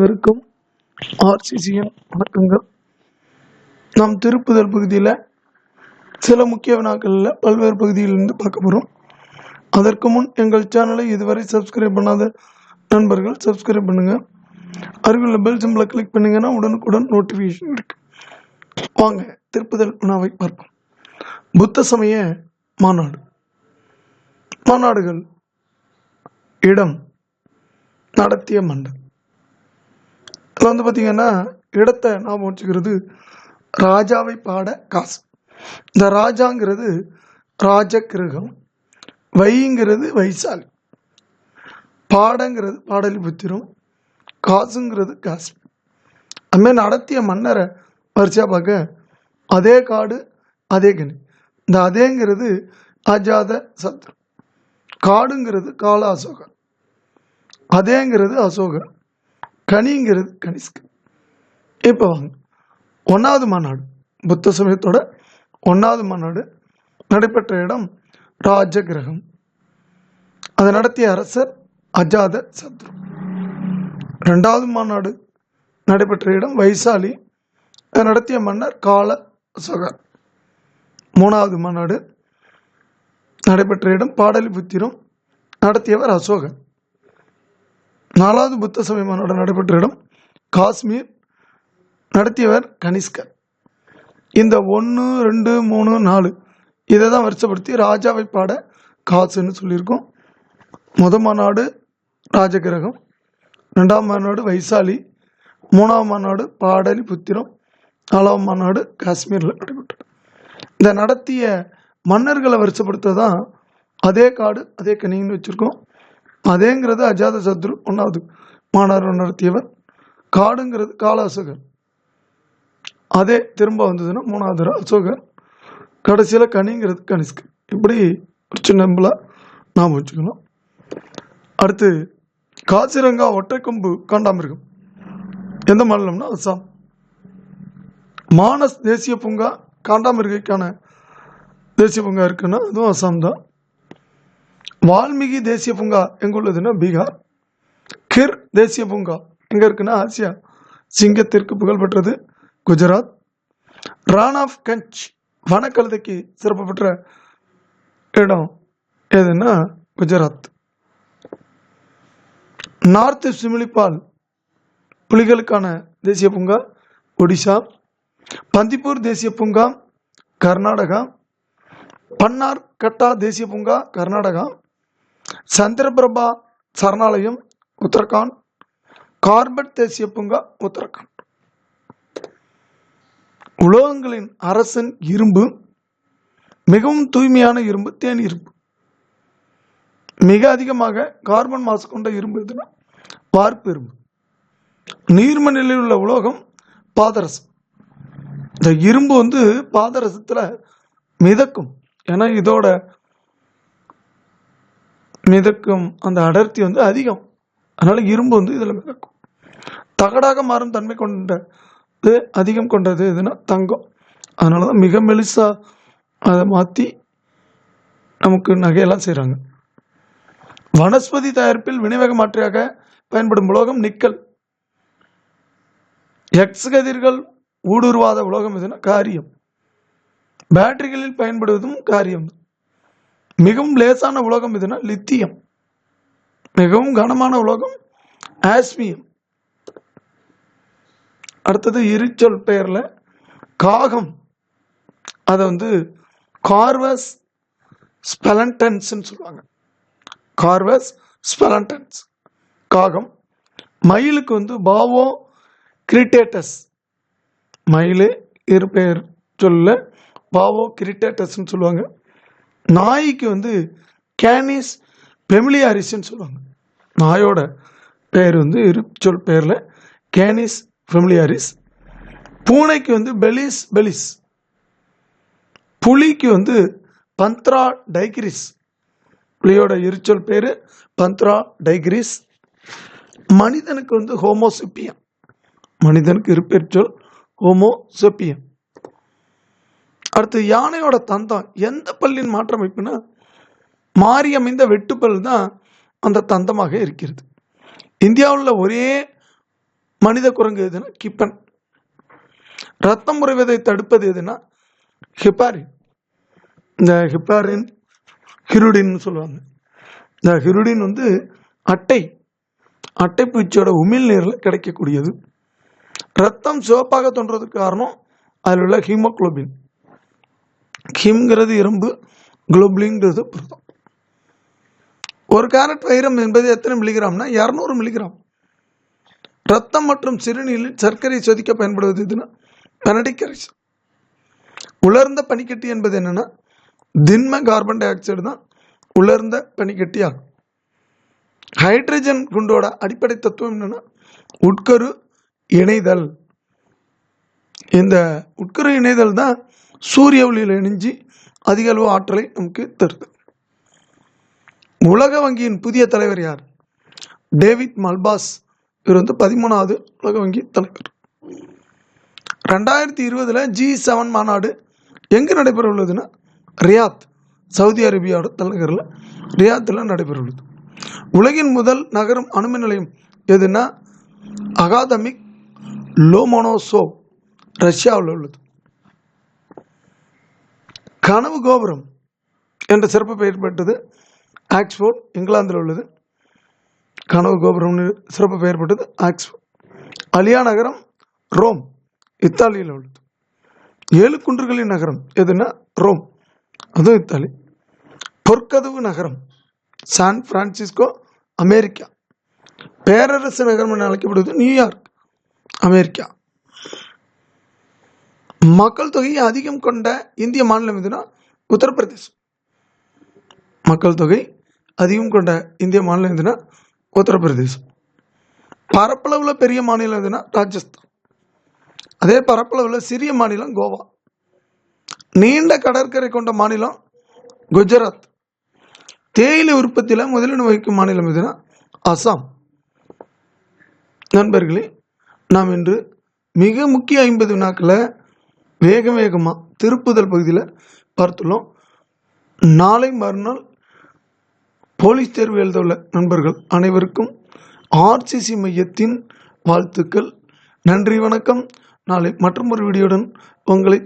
அனைவருக்கும் ஆர்சிசியின் வணக்கங்கள். நாம் திருப்புதல் பகுதியில் சில முக்கிய வினாக்களில் பல்வேறு பகுதியிலிருந்து பார்க்க போகிறோம் அதற்கு முன் எங்கள் சேனலை இதுவரை சப்ஸ்கிரைப் பண்ணாத நண்பர்கள் சப்ஸ்கிரைப் பண்ணுங்கள் அருகில் பெல் சிம்பிளை கிளிக் பண்ணிங்கன்னா உடனுக்குடன் நோட்டிஃபிகேஷன் இருக்குது வாங்க திருப்புதல் வினாவை பார்ப்போம். புத்த சமய மாநாடு. மாநாடுகள் இடம் நடத்திய மண்டல் இதில் வந்து பார்த்தீங்கன்னா இடத்தை ஞாபகம் வச்சுக்கிறது ராஜாவை பாட காசு. இந்த ராஜாங்கிறது ராஜகிரகம் வைங்கிறது வைசாலி. பாடங்கிறது பாடலிபுத்திரம் காசுங்கிறது காசு. அதுமாரி நடத்திய மன்னரை வரிசையாக பார்க்க அதே காடு அதே கனி. இந்த அதேங்கிறது அஜாத சத்ரு. காடுங்கிறது கால அசோகர். அதேங்கிறது அசோகர். கனிங்கிறது கனிஷ்க் இப்போ வாங்க ஒன்றாவது மாநாடு புத்த சமயத்தோட ஒன்றாவது மாநாடு நடைபெற்ற இடம் ராஜகிரகம். அதை நடத்திய அரசர் அஜாத சத்ரு. ரெண்டாவது மாநாடு நடைபெற்ற இடம் வைசாலி. அதை நடத்திய மன்னர் கால அசோகர். மூணாவது மாநாடு நடைபெற்ற இடம் பாடலிபுத்திரம். நடத்தியவர் அசோகன் நாலாவது புத்த சமய மாநாடு நடைபெற்ற இடம் காஷ்மீர். நடத்தியவர் கனிஷ்கர். இந்த ஒன்று ரெண்டு மூணு நாலு இதை தான் வருஷப்படுத்தி ராஜாவை பாட காசுன்னு சொல்லியிருக்கோம். முத மாநாடு ராஜகிரகம் ரெண்டாம் மாநாடு வைசாலி மூணாம் மாநாடு பாடலி புத்திரம் நாலாம் மாநாடு காஷ்மீரில் நடைபெற்றது. இந்த நடத்திய மன்னர்களை வருஷப்படுத்த தான் அதே காடு அதே கனின்னு வச்சுருக்கோம். அதேங்கிறது அஜாத சத்ரு ஒன்றாவது மாநாடு நடத்தியவர் காடுங்கிறது காலாசகர். அசோகர் அதே திரும்ப வந்ததுன்னா மூணாவது அசோகர் கடைசியில் கனிங்கிறது கனிஷ்கு. இப்படி ஒரு சின்ன நாம் வச்சுக்கணும். அடுத்து காசிரங்கா ஒற்றைக்கொம்பு காண்டாமிருகம். எந்த மாநிலம்னா அஸ்ஸாம் மானஸ் தேசிய பூங்கா காண்டாமிருகைக்கான தேசிய பூங்கா இருக்குன்னா அதுவும் அஸ்ஸாம் தான் வால்மீகி தேசிய பூங்கா எங்கே உள்ளதுன்னா பீகார். கிர் தேசிய பூங்கா. எங்கே இருக்குன்னா? ஆசியா. சிங்கத்திற்கு புகழ்பெற்றது குஜராத். ரான் ஆஃப் கஞ்ச் வனக்கழுதைக்கு சிறப்பு பெற்ற இடம் எதுன்னா? குஜராத். நார்த் சிமிலிப்பால் புலிகளுக்கான தேசிய பூங்கா ஒடிசா. பந்திப்பூர் தேசிய பூங்கா கர்நாடகா. பன்னார் கட்டா தேசிய பூங்கா கர்நாடகா. சந்திரபிரபா சரணாலயம் உத்தரகாண்ட். கார்பட் தேசிய பூங்கா உத்தரகாண்ட். உலோகங்களின் அரசன் இரும்பு மிகவும் தூய்மையான இரும்பு தேன் இரும்பு. மிக அதிகமாக கார்பன் மாசு கொண்ட இரும்பு எதுனா? வார்ப்பு இரும்பு. நீர்ம நிலையில் உள்ள உலோகம் பாதரசம். இந்த இரும்பு வந்து பாதரசத்தில் மிதக்கும். ஏன்னா இதோட மிதக்கும் அந்த அடர்த்தி வந்து அதிகம். அதனால் இரும்பு வந்து இதில் மிதக்கும். தகடாக மாறும் தன்மை கொண்டது அதிகம் கொண்டது எதுனா தங்கம். அதனால தான் மிக மெலிசாக அதை மாற்றி நமக்கு நகையெல்லாம் செய்கிறாங்க வனஸ்பதி தயாரிப்பில் வினைவேக மாற்றியாக பயன்படும் உலோகம் நிக்கல். எக்ஸ் கதிர்கள் ஊடுருவாத உலோகம் எதுனா காரியம். பேட்டரிகளில் பயன்படுவதும் காரியம். மிகவும் லேசான உலோகம் எதுனா லித்தியம். மிகவும் கனமான உலோகம் ஆஸ்மியம். அடுத்தது இருச்சொல் பெயரில் காகம். அதை வந்து கார்வஸ் ஸ்பெலண்டன்ஸ்ன்னு சொல்லுவாங்க. கார்வஸ் ஸ்பெலண்டன்ஸ். காகம். மயிலுக்கு வந்து பாவோ கிரிட்டேட்டஸ். மயில் இரு பெயர் சொல்ல பாவோ கிரிட்டேட்டஸ்ன்னு சொல்லுவாங்க. நாய்க்கு வந்து கேனிஸ் ஃபெமிலியாரிஸ்ன்னு சொல்லுவாங்க. நாயோட பெயர் வந்து இருச்சொல் சொல் பெயரில் கேனிஸ் ஃபெமிலியாரிஸ். பூனைக்கு வந்து பெலிஸ் பெலிஸ். புலிக்கு வந்து பந்த்ரா டைகிரிஸ். புலியோட இருச்சொல் பேர் பந்த்ரா டைகிரிஸ். மனிதனுக்கு வந்து ஹோமோசிப்பியம் மனிதனுக்கு இருப்பெருச்சொல் சொல் ஹோமோசெப்பியம் அடுத்து யானையோட தந்தம் எந்த பல்லின் மாற்றமைப்புனா மாறி அமைந்த வெட்டுப்பல் தான் அந்த தந்தமாக இருக்கிறது. இந்தியாவில் ஒரே மனித குரங்கு எதுனா கிப்பன். ரத்தம் உறைவதை தடுப்பது எதுனா ஹிப்பாரின். இந்த ஹிப்பாரின் ஹிருடின்னு சொல்லுவாங்க. இந்த ஹிருடின் வந்து அட்டை அட்டை பூச்சியோட உமிழ் உமிழ்நீரில் கிடைக்கக்கூடியது. ரத்தம் சிவப்பாக தோன்றதுக்கு காரணம் அதில் உள்ள ஹீமோக்ளோபின். ஹிம்ங்கிறது இரும்பு குளோபுலின்ங்கிறது புரதம். ஒரு கேரட் வைரம் என்பது எத்தனை மில்லிகிராம்னா இரநூறு மில்லிகிராம். ரத்தம் மற்றும் சிறுநீரில் சர்க்கரை சொதிக்க பயன்படுவது எதுனா பெனடிக் கரைசல் உலர்ந்த பனிக்கட்டி என்பது என்னன்னா திண்ம கார்பன் டை ஆக்சைடு தான் உலர்ந்த பனிக்கட்டி ஆகும் ஹைட்ரஜன் குண்டோட அடிப்படை தத்துவம் என்னன்னா உட்கரு இணைதல். இந்த உட்கரு இணைதல் தான் சூரிய ஒளியில் இணைஞ்சு அதிக அளவு ஆற்றலை நமக்கு தருது. உலக வங்கியின் புதிய தலைவர் யார்? David Malpass. இவர் வந்து பதிமூணாவது உலக வங்கி தலைவர். ரெண்டாயிரத்தி இருபதில் ஜி செவன் மாநாடு எங்கே நடைபெற உள்ளதுன்னா ரியாத் சவுதி அரேபியாவோட தலைநகரில் ரியாத்தில் நடைபெற உள்ளது உலகின் முதல் நகரம் அணுமின் நிலையம் எதுனா அகாதமிக் லோமோனோசோ ரஷ்யாவில் உள்ளது. கனவு கோபுரம் என்ற சிறப்பு பெயர் பெற்றது. ஆக்ஸ்போர்ட் இங்கிலாந்தில் உள்ளது. கனவு கோபுரம்னு சிறப்பு பெயர் பெற்றது ஆக்ஸ்போர்ட். அலியா நகரம் ரோம் இத்தாலியில் உள்ளது. ஏழு குன்றுகளின் நகரம் எதுனா ரோம். அதுவும் இத்தாலி. பொற்கதவு நகரம் சான் பிரான்சிஸ்கோ அமெரிக்கா. பேரரசு நகரம் என அழைக்கப்படுவது நியூயார்க் அமெரிக்கா. மக்கள் தொகையை அதிகம் கொண்ட இந்திய மாநிலம் எதுனா உத்தரப்பிரதேசம். மக்கள் தொகை அதிகம் கொண்ட இந்திய மாநிலம் எதுனா உத்தரப்பிரதேசம். பரப்பளவில் பெரிய மாநிலம் எதுனா ராஜஸ்தான். அதே பரப்பளவில் சிறிய மாநிலம் கோவா. நீண்ட கடற்கரை கொண்ட மாநிலம் குஜராத். தேயிலை உற்பத்தியில் முதலிடம் வகிக்கும் மாநிலம் எதுனா அசாம். நண்பர்களே நாம் இன்று மிக முக்கிய ஐம்பது வினாக்களை வேக வேகமாக திருப்புதல் பகுதியில் பார்த்துள்ளோம். நாளை மறுநாள் போலீஸ் தேர்வு எழுத உள்ள நண்பர்கள் அனைவருக்கும் ஆர்சிசி மையத்தின் வாழ்த்துக்கள். நன்றி வணக்கம். நாளை மற்றொரு வீடியோடன் உங்களை